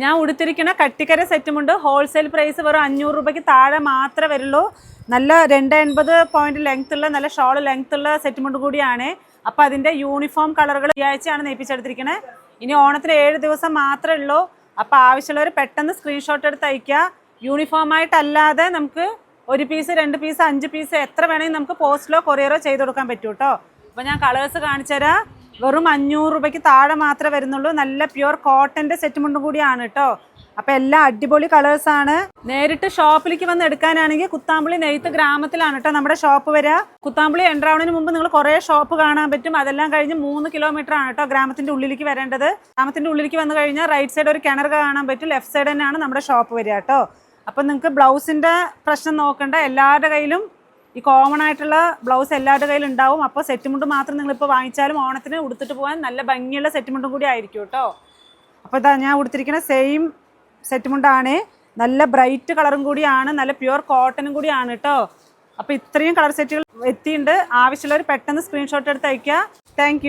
ഞാൻ ഉടുത്തിരിക്കുന്ന കട്ടിക്കര സെറ്റുമുണ്ട് wholesale price വെറും അഞ്ഞൂറ് രൂപയ്ക്ക് താഴെ മാത്രമേ വരുള്ളൂ. നല്ല രണ്ട് എൺപത് പോയിന്റ് ലെങ്ത് ഉള്ള നല്ല ഷോൾ ലെങ്ത് ഉള്ള സെറ്റുമുണ്ട് കൂടിയാണ്. അപ്പം അതിന്റെ യൂണിഫോം കളറുകൾ ഈ ആഴ്ചയാണ് നെയ്പ്പിച്ചെടുത്തിരിക്കുന്നത് ഇനി ഓണത്തിന് ഏഴ് ദിവസം മാത്രമേ ഉള്ളൂ. അപ്പോൾ ആവശ്യമുള്ളവർ പെട്ടെന്ന് സ്ക്രീൻഷോട്ട് എടുത്ത് അയക്കുക യൂണിഫോം ആയിട്ടല്ലാതെ നമുക്ക് ഒരു പീസ് രണ്ട് പീസ് അഞ്ച് പീസ് എത്ര വേണമെങ്കിലും നമുക്ക് പോസ്റ്റിലോ കൊറിയറോ ചെയ്ത് കൊടുക്കാൻ പറ്റൂ കേട്ടോ അപ്പോൾ ഞാൻ കളേഴ്സ് കാണിച്ചു തരാം വെറും അഞ്ഞൂറ് രൂപയ്ക്ക് താഴെ മാത്രമേ വരുന്നുള്ളൂ. നല്ല പ്യുവർ കോട്ടന്റെ സെറ്റ് മുണ്ടും കൂടിയാണ് കേട്ടോ അപ്പോൾ എല്ലാം അടിപൊളി കളേഴ്സ് ആണ്. നേരിട്ട് ഷോപ്പിലേക്ക് വന്ന് എടുക്കാനാണെങ്കിൽ കുത്താമ്പുളി നെയ്ത്ത് ഗ്രാമത്തിലാണ് കേട്ടോ നമ്മുടെ ഷോപ്പ് വരിക. എന്റർ ആവുന്നതിന് മുമ്പ് നിങ്ങൾ കുറേ ഷോപ്പ് കാണാൻ പറ്റും. അതെല്ലാം കഴിഞ്ഞ് മൂന്ന് കിലോമീറ്റർ ആണ് കേട്ടോ ഗ്രാമത്തിന്റെ ഉള്ളിലേക്ക് വരേണ്ടത്. ഗ്രാമത്തിന്റെ ഉള്ളിലേക്ക് വന്നു കഴിഞ്ഞാൽ റൈറ്റ് സൈഡ് ഒരു കിണർ കാണാൻ പറ്റും. ലെഫ്റ്റ് സൈഡ് തന്നെയാണ് നമ്മുടെ ഷോപ്പ് വരിക കേട്ടോ അപ്പം നിങ്ങൾക്ക് ബ്ലൗസിന്റെ പ്രശ്നം നോക്കണ്ട. എല്ലാവരുടെ കയ്യിലും ഈ കോമൺ ആയിട്ടുള്ള ബ്ലൗസ് എല്ലാവരുടെ കയ്യിലും ഉണ്ടാവും. അപ്പോൾ സെറ്റ് മുണ്ട് മാത്രം നിങ്ങളിപ്പോൾ വാങ്ങിച്ചാലും ഓണത്തിന് ഉടുത്തിട്ട് പോകാൻ നല്ല ഭംഗിയുള്ള സെറ്റ് മുണ്ടും കൂടി ആയിരിക്കും കേട്ടോ. അപ്പോൾ ഇതാ ഞാൻ ഉടുത്തിരിക്കുന്ന സെയിം സെറ്റ് നല്ല ബ്രൈറ്റ് കളറും കൂടിയാണ്. നല്ല പ്യുവർ കോട്ടനും കൂടിയാണ് കേട്ടോ. അപ്പോൾ ഇത്രയും കളർ സെറ്റുകൾ എത്തിയിട്ടുണ്ട്. ആവശ്യമുള്ളവർ പെട്ടെന്ന് സ്ക്രീൻഷോട്ട് എടുത്ത് അയക്കുക താങ്ക്